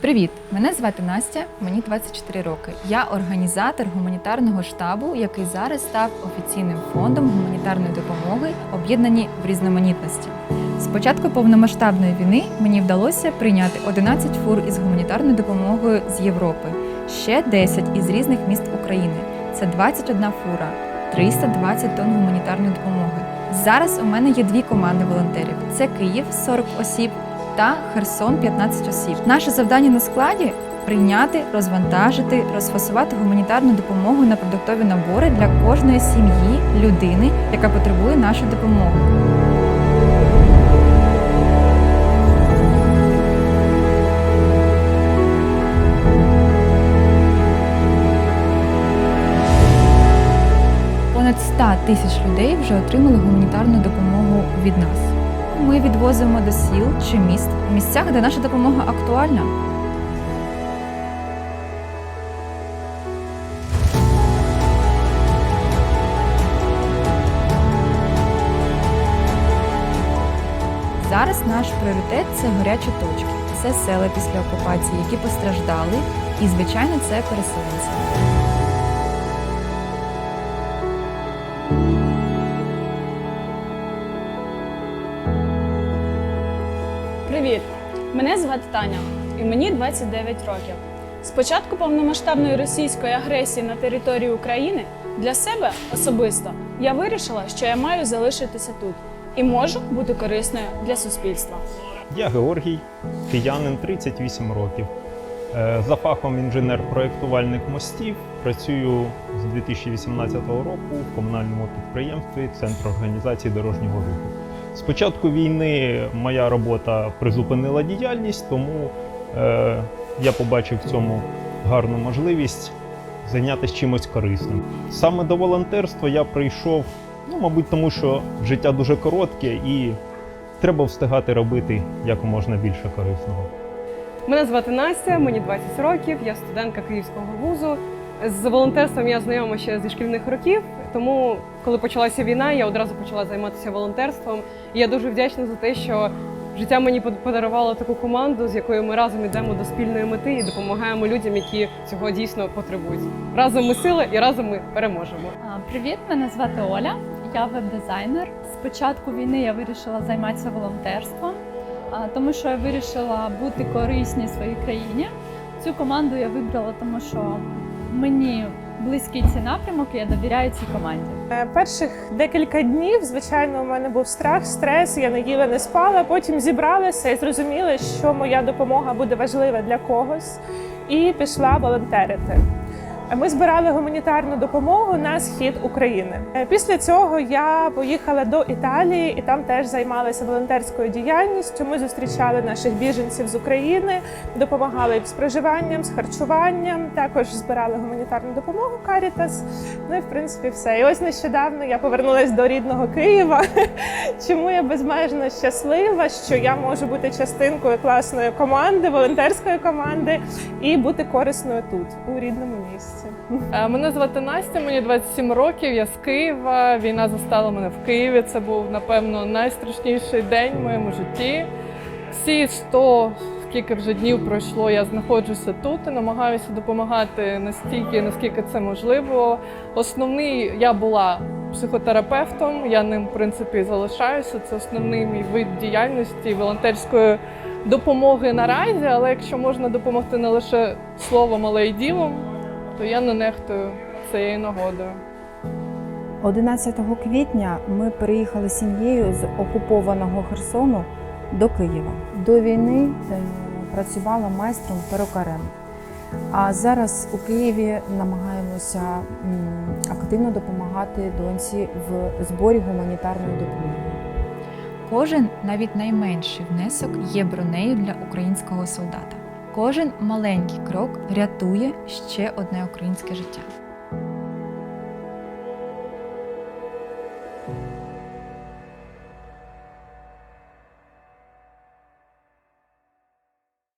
Привіт! Мене звати Настя, мені 24 роки. Я організатор гуманітарного штабу, який зараз став офіційним фондом гуманітарної допомоги, об'єднані в різноманітності. З початку повномасштабної війни мені вдалося прийняти 11 фур із гуманітарною допомогою з Європи, ще 10 із різних міст України. Це 21 фура, 320 тонн гуманітарної допомоги. Зараз у мене є дві команди волонтерів: це Київ 40 осіб та Херсон 15 осіб. Наше завдання на складі прийняти, розвантажити, розфасувати гуманітарну допомогу на продуктові набори для кожної сім'ї, людини, яка потребує нашої допомоги. Понад 100 тисяч людей вже отримали гуманітарну допомогу від нас. Ми відвозимо до сіл чи міст в місцях, де наша допомога актуальна. Зараз наш пріоритет це гарячі точки. Це села після окупації, які постраждали, і звичайно, це переселенці. Мене звати Таня, і мені 29 років. З початку повномасштабної російської агресії на території України для себе особисто я вирішила, що я маю залишитися тут і можу бути корисною для суспільства. Я Георгій, киянин 38 років. Е, За фахом інженер-проєктувальник мостів. Працюю з 2018 року в комунальному підприємстві Центр організації дорожнього руху. З початку війни моя робота призупинила діяльність, тому е, я побачив в цьому гарну можливість зайнятися чимось корисним. Саме до волонтерства я прийшов, ну, мабуть, тому що життя дуже коротке і треба встигати робити як можна більше корисного. Мене звати Настя, мені 20 років, я студентка Київського вузу. З волонтерством я знайома ще зі шкільних років, тому коли почалася війна, я одразу почала займатися волонтерством. І я дуже вдячна за те, що життя мені подарувало таку команду, з якою ми разом йдемо до спільної мети і допомагаємо людям, які цього дійсно потребують. Разом ми сила і разом ми переможемо. Привіт, мене звати Оля. Я веб-дизайнер. З початку війни я вирішила займатися волонтерством, тому що я вирішила бути корисній своїй країні. Цю команду я вибрала, тому що мені близький цей напрямок, я довіряю цій команді. Е, Перших декілька днів, звичайно, у мене був страх, стрес. Я не їла, не спала. Потім зібралася і зрозуміла, що моя допомога буде важлива для когось, і пішла волонтерити. Ми збирали гуманітарну допомогу на схід України. Е, Після цього я поїхала до Італії і там теж займалася волонтерською діяльністю. Ми зустрічали наших біженців з України, допомагали їм з проживанням, з харчуванням. Також збирали гуманітарну допомогу Карітас. Ну і в принципі все. І ось нещодавно я повернулася до рідного Києва. Чому я безмежно щаслива, що я можу бути частинкою класної команди, волонтерської команди і бути корисною тут, у рідному місці. Е, Мене звати Настя, мені 27 років. Я з Києва. Війна застала мене в Києві. Це був напевно найстрашніший день в моєму житті. Всі 100, скільки вже днів пройшло, я знаходжуся тут і намагаюся допомагати настільки, наскільки це можливо. Основний я була психотерапевтом. Я ним в принципі залишаюся. Це основний мій вид діяльності волонтерської допомоги наразі. Але якщо можна допомогти не лише словом, але й ділом, то я не нехтую цією нагодою. 11 квітня ми переїхали з сім'єю з окупованого Херсону до Києва. До війни е, працювала майстром перукарем. А зараз у Києві намагаємося активно допомагати доньці в зборі гуманітарної допомоги. Кожен, навіть найменший внесок, є бронею для українського солдата. Кожен маленький крок рятує ще одне українське життя.